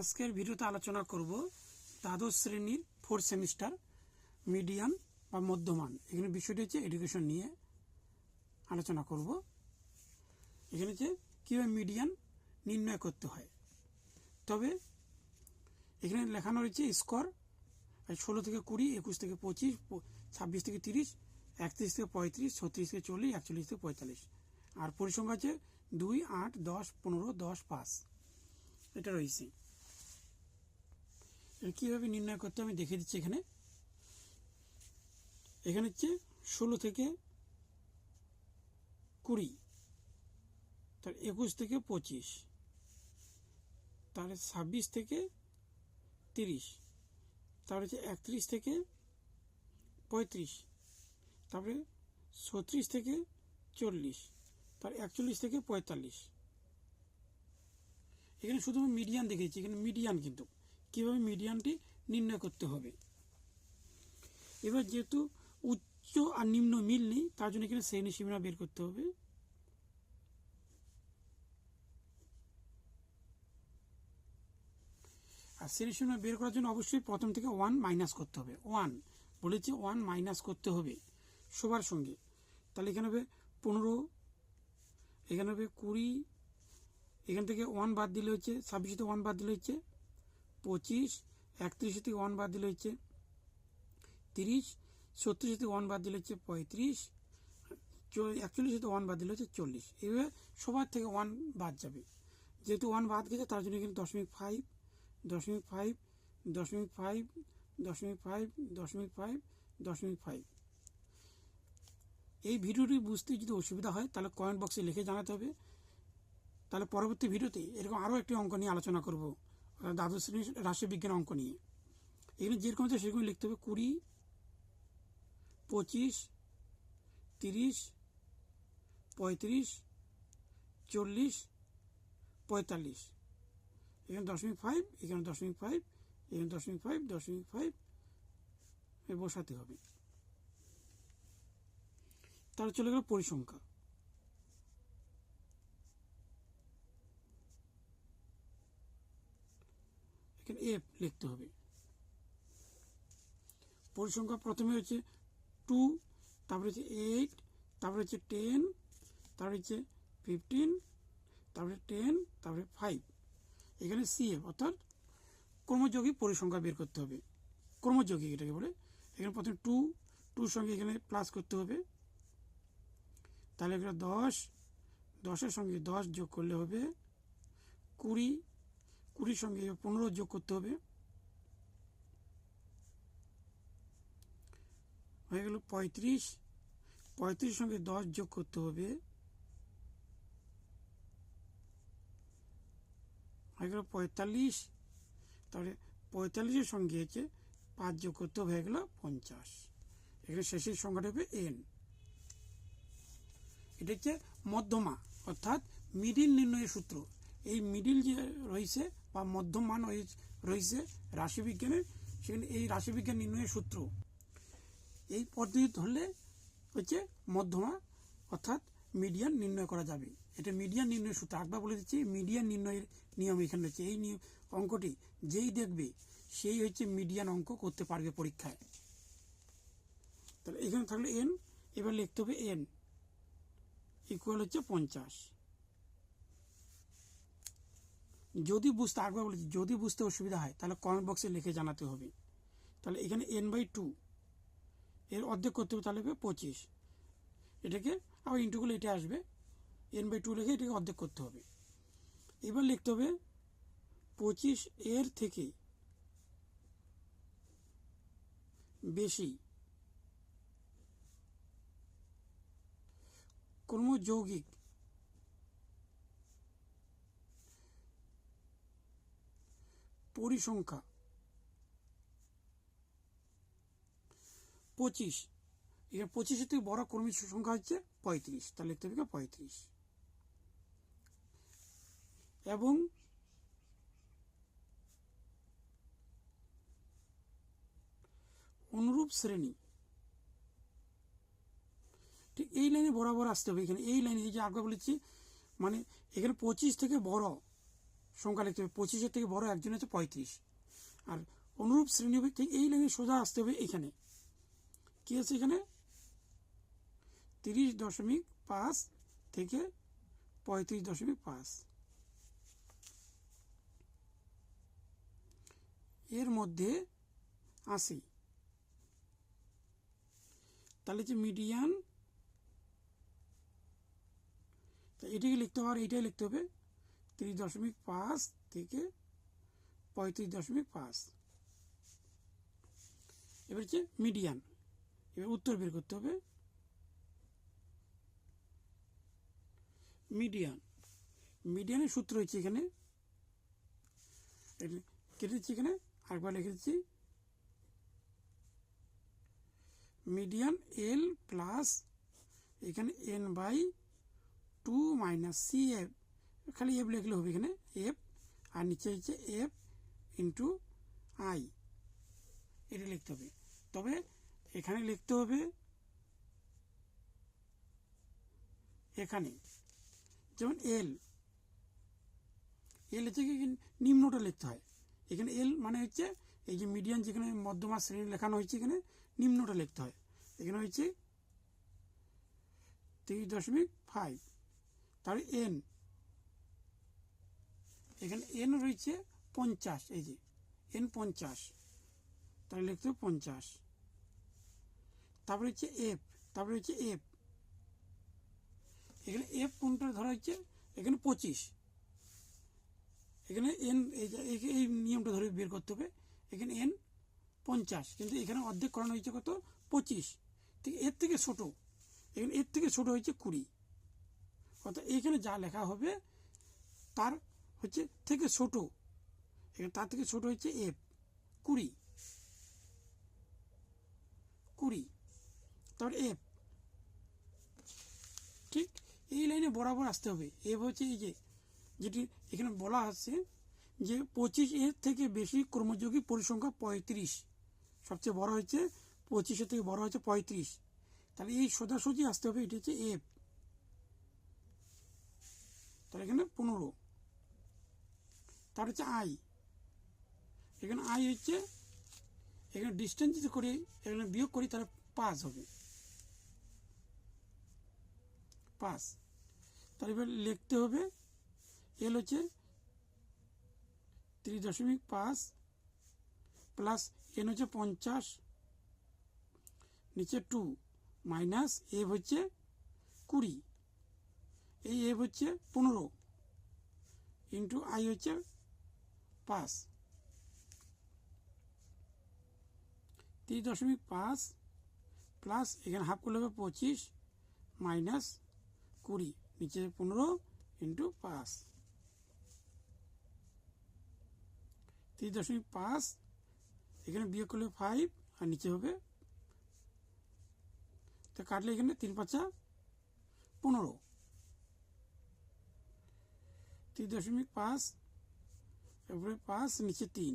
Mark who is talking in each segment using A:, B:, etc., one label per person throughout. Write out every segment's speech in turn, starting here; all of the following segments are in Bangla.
A: আজকের ভিডিওতে আলোচনা করব দ্বাদশ শ্রেণির ফোর্থ সেমিস্টার মিডিয়ান বা মধ্যমান। এখানে বিষয়টি হচ্ছে এডুকেশন নিয়ে আলোচনা করব। এখানে হচ্ছে কীভাবে মিডিয়ান নির্ণয় করতে হয়। তবে এখানে লেখানো রয়েছে স্কোর ষোলো থেকে কুড়ি, একুশ থেকে পঁচিশ, ছাব্বিশ থেকে তিরিশ, একত্রিশ থেকে পঁয়ত্রিশ, ছত্রিশ থেকে চল্লিশ, একচল্লিশ থেকে পঁয়তাল্লিশ। আর পরিসংখ্যা আছে দুই, আট, দশ, পনেরো, দশ, পাঁচ। এটা রয়েছে। কীভাবে নির্ণয় করতে আমি দেখে দিচ্ছি এখানে। এখানে হচ্ছে ষোলো থেকে কুড়ি, তার একুশ থেকে পঁচিশ তাহলে ছাব্বিশ থেকে তিরিশ তারপরে হচ্ছে একত্রিশ থেকে পঁয়ত্রিশ তারপরে ছত্রিশ থেকে চল্লিশ, তার একচল্লিশ থেকে পঁয়তাল্লিশ। এখানে শুধু মিডিয়ান দেখেছি এখানে মিডিয়ান কিন্তু। কীভাবে মিডিয়ানটি নির্ণয় করতে হবে। এবার যেহেতু উচ্চ আর নিম্ন মিল নেই, তার জন্য এখানে শ্রেণি সীমানা বের করতে হবে। আর শ্রেণি সীমানা বের করার জন্য অবশ্যই প্রথম থেকে ওয়ান মাইনাস করতে হবে। ওয়ান বলেছি ওয়ান মাইনাস করতে হবে সবার সঙ্গে। তাহলে এখানে হবে পনেরো, এখানে হবে কুড়ি, এখান থেকে ওয়ান বাদ দিলে হচ্ছে, ছাব্বিশ ওয়ান বাদ দিলে হচ্ছে পঁচিশ, একত্রিশ থেকে ওয়ান বাদ দিলে হচ্ছে তিরিশ, ছত্রিশ থেকে ওয়ান বাদ দিলে হচ্ছে পঁয়ত্রিশ একচল্লিশ থেকে ওয়ান বাদ দিলে হচ্ছে চল্লিশ। এভাবে সবার থেকে ওয়ান বাদ যাবে। যেহেতু ওয়ান বাদ গেছে, তার জন্য এখানে দশমিক ফাইভ দশমিক ফাইভ দশমিক ফাইভ দশমিক ফাইভ দশমিক ফাইভ দশমিক ফাইভ এই ভিডিওটি বুঝতে যদি অসুবিধা হয়, তাহলে কমেন্ট বক্সে লিখে জানাতে হবে। তাহলে পরবর্তী ভিডিওতে এরকম আরও একটি অঙ্ক নিয়ে আলোচনা করব। দ্বাদশ শ্রেণির রাষ্ট্রবিজ্ঞান অঙ্ক নিয়ে। এখানে যেরকম আছে সেরকম লিখতে হবে কুড়ি, পঁচিশ, তিরিশ, পঁয়ত্রিশ, চল্লিশ, পঁয়তাল্লিশ। এখানে দশমিক ফাইভ এখানে দশমিক ফাইভ এখানে দশমিক ফাইভ দশমিক ফাইভ বসাতে হবে। তাহলে চলে গেল পরিসংখ্যা এখানে এফ লিখতে হবে। পরিসংখ্যা প্রথমে হচ্ছে টু তারপরে হচ্ছে এইট তারপরে হচ্ছে টেন তারপরে হচ্ছে ফিফটিন তারপরে টেন তারপরে ফাইভ এখানে সিএফ অর্থাৎ ক্রমযোগী পরিসংখ্যা বের করতে হবে। ক্রমযোগী এটাকে বলে। এখানে প্রথমে টু টুর সঙ্গে এখানে প্লাস করতে হবে। তাহলে এখানে দশ, দশের সঙ্গে দশ যোগ করলে হবে কুড়ি কুড়ির সঙ্গে পনেরো যোগ করতে হবে। হয়ে গেল পঁয়ত্রিশ। পঁয়ত্রিশ সঙ্গে দশ যোগ করতে হবে। হয়ে গেল পঁয়তাল্লিশ। তাহলে পঁয়তাল্লিশের সঙ্গে হচ্ছে পাঁচ যোগ করতে হবে, হয়ে গেল পঞ্চাশ। এখানে শেষের সংখ্যাটা হবে এন এটা হচ্ছে মধ্যমা, অর্থাৎ মিডিল নির্ণয়ের সূত্র। এই মিডিল যে রয়েছে বা মধ্যমান রয়ে- রয়েছে রাশিবিজ্ঞানের, সেখানে এই রাশিবিজ্ঞান নির্ণয়ের সূত্র। এই পদ্ধতি ধরলে হচ্ছে মধ্যমা অর্থাৎ মিডিয়ান নির্ণয় করা যাবে। এটা মিডিয়ান নির্ণয়ের সূত্র। একবার বলে দিচ্ছি মিডিয়ান নির্ণয়ের নিয়ম এখানে রয়েছে। এই অঙ্কটি যেই দেখবে, সেই হচ্ছে মিডিয়ান অঙ্ক করতে পারবে পরীক্ষায়। তাহলে এখানে থাকলে এন এবার লিখতে হবে এন ইকুয়াল হচ্ছে পঞ্চাশ। যদি বুঝতে একবার বলেছি, যদি বুঝতে অসুবিধা হয়, তাহলে কমেন্ট বক্সে লিখে জানাতে হবে। তাহলে এখানে এন বাই টু এর অর্ধেক করতে হবে, তাহলে হবে পঁচিশ। এটাকে আবার ইন্টুগুলো এটা আসবে এন বাই টু লিখে এটাকে অর্ধেক করতে হবে। এবার লিখতে হবে, পঁচিশ এর থেকে বেশি কর্মযৌগিক পরিসংখ্যা। পঁচিশ। এখানে পঁচিশের থেকে বড় কর্মী সংখ্যা হচ্ছে পঁয়ত্রিশ। তাহলে লিখতে হবে পঁয়ত্রিশ। এবং অনুরূপ শ্রেণি। ঠিক এই লাইনে বরাবর আসতে হবে। এখানে এই লাইনে এই যে আগে বলেছি মানে এখানে পঁচিশ থেকে বড় সংখ্যা লিখতে হবে। পঁচিশের থেকে বড় একজন হচ্ছে পঁয়ত্রিশ। আর অনুরূপ শ্রেণি ঠিক এই লাইনে সোজা আসতে হবে এখানে। কি আছে এখানে? তিরিশ দশমিক পাঁচ থেকে পঁয়ত্রিশ দশমিক পাঁচ। এর মধ্যে আশি। তাহলে যে মিডিয়ান এটাকে লিখতে হবে আর এইটাই লিখতে হবে তিরিশ দশমিক পাঁচ থেকে পঁয়ত্রিশ দশমিক পাঁচ। এবার হচ্ছে মিডিয়ান এবার উত্তর বের করতে হবে। মিডিয়ান মিডিয়ানের সূত্র হচ্ছে এখানে। কেটে দিচ্ছি এখানে। আরেকবার দিচ্ছি। মিডিয়ান এল প্লাস এখানে N by two minus C F খালি এফ লিখলে হবে এখানে এফ আর নিচে হচ্ছে এফ ইন্টু আই এটা লিখতে হবে। তবে এখানে লিখতে হবে এখানে। যেমন এল এল হচ্ছে নিম্নটা লিখতে হয়। এখানে এল মানে হচ্ছে এই যে মিডিয়ান যেখানে মধ্যমা শ্রেণি লেখানো হয়েছে এখানে নিম্নটা লিখতে হয়। এখানে হচ্ছে তিরিশ দশমিক ফাইভ তাহলে এন এখানে এন রয়েছে পঞ্চাশ, এই যে এন পঞ্চাশ, তাহলে লিখতে হবে পঞ্চাশ। তারপরে হচ্ছে এফ তারপরে হচ্ছে এফ এখানে এফ কোনটা ধরা হচ্ছে এখানে পঁচিশ। এখানে এন এই নিয়মটা ধরে বের করতে হবে। এখানে এন পঞ্চাশ, কিন্তু এখানে অর্ধেক করানো হয়েছে কত? পঁচিশ। ঠিক এর থেকে ছোট। এখানে এর থেকে ছোট হয়েছে কুড়ি। অর্থাৎ এখানে যা লেখা হবে, তার হচ্ছে থেকে ছোট। এখানে তার থেকে ছোট হচ্ছে এফ কুড়ি। কুড়ি। তারপর এফ ঠিক এই লাইনে বরাবর আসতে হবে। এফ হচ্ছে এই যে, যেটি এখানে বলা আছে যে পঁচিশ এর থেকে বেশি কর্মযোগী পরিসংখ্যা পঁয়ত্রিশ। সবচেয়ে বড় হচ্ছে পঁচিশের থেকে বড় হচ্ছে পঁয়ত্রিশ। তাহলে এই সোজাসুজি আসতে হবে, এটি হচ্ছে এফ তাহলে এখানে পনেরো। তার হচ্ছে আই এখানে আই হচ্ছে, এখানে ডিস্টেন্স যদি করি, এখানে বিয়োগ করি, তাহলে পাস হবে। পাস তাহলে এবার লিখতে হবে এল হচ্ছে তিরিশ দশমিক পাঁচ প্লাস এন হচ্ছে পঞ্চাশ, নিচে টু মাইনাস এফ হচ্ছে কুড়ি। এই এফ হচ্ছে পনেরো ইন্টু আই হচ্ছে পাঁচ। তিরিশ দশমিক পাঁচ প্লাস এখানে হাফ করলে হবে পঁচিশ মাইনাস কুড়ি, নিচে পনেরো ইন্টু পাঁচ। তিরিশ দশমিক পাঁচ, এখানে বিয়োগ করলে ফাইভ আর নিচে হবে তো কাটলে এখানে তিন পাঁচা পনেরো। তিন দশমিক পাঁচ তারপরে পাঁচ, নিচে তিন।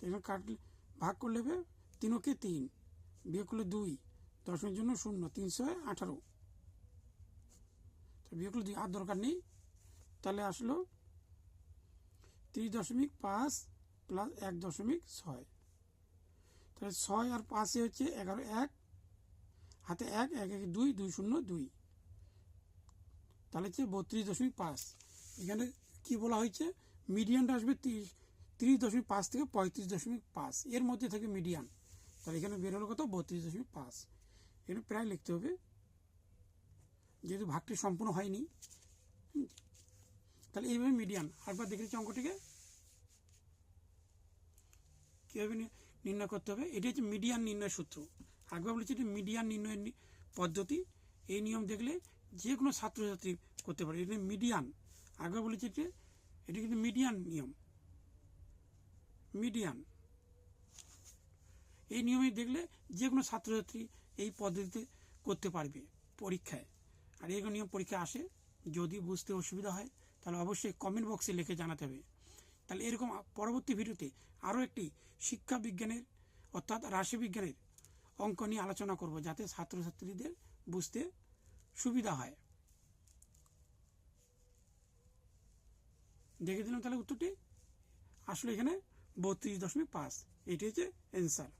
A: এখানে কাটলে ভাগ করলে হবে তিনকে তিন, বিয়োগ করলে দুই, দশমিক জন্য শূন্য, তিনশো আঠারো। তো বিয়োগ করলে দুই, আর দরকার নেই। তাহলে আসলো তিরিশ দশমিক পাঁচ প্লাস এক দশমিক ছয়। তাহলে ছয় আর পাঁচে হচ্ছে এগারো এক, হাতে এক এক এক, দুই দুই শূন্য, দুই। তাহলে হচ্ছে বত্রিশ দশমিক পাঁচ। এখানে কি বলা হয়েছে? মিডিয়ানটা আসবে তিরিশ তিরিশ দশমিক পাঁচ থেকে পঁয়ত্রিশ দশমিক পাঁচ। এর মধ্যে থেকে মিডিয়ান। তাহলে এখানে বের হলো কত? বত্রিশ দশমিক পাঁচ। এখানে প্রায় লিখতে হবে। যেহেতু ভাগটি সম্পূর্ণ হয়নি। তাহলে এইভাবে মিডিয়ান। আরেকবার দেখেছি অঙ্কটিকে। কীভাবে নির্ণয় করতে হবে? এটি হচ্ছে মিডিয়ান নির্ণয় সূত্র। একবার বলেছি এটি মিডিয়ান নির্ণয়ের পদ্ধতি। এই নিয়ম দেখলে যে কোনো ছাত্রছাত্রী করতে পারে। এটা মিডিয়ান। একবার বলেছি এটি এটি কিন্তু মিডিয়ান নিয়ম। মিডিয়ান এই নিয়মে দেখলে যে কোনো ছাত্রছাত্রী এই পদ্ধতিতে করতে পারবে পরীক্ষায়। আর এগুলো নিয়ম পরীক্ষা আসে, যদি বুঝতে অসুবিধা হয়, তাহলে অবশ্যই কমেন্ট বক্সে লিখে জানাতে হবে। তাহলে এরকম পরবর্তী ভিডিওতে আরও একটি শিক্ষা বিজ্ঞানের, অর্থাৎ রাশি বিজ্ঞানের অঙ্ক নিয়ে আলোচনা করব, যাতে ছাত্রছাত্রীদের বুঝতে সুবিধা হয়। দেখে দিলাম তাহলে উত্তরটি। আসলে এখানে বত্রিশ দশমিক পাঁচ। এটি হচ্ছে অ্যান্সার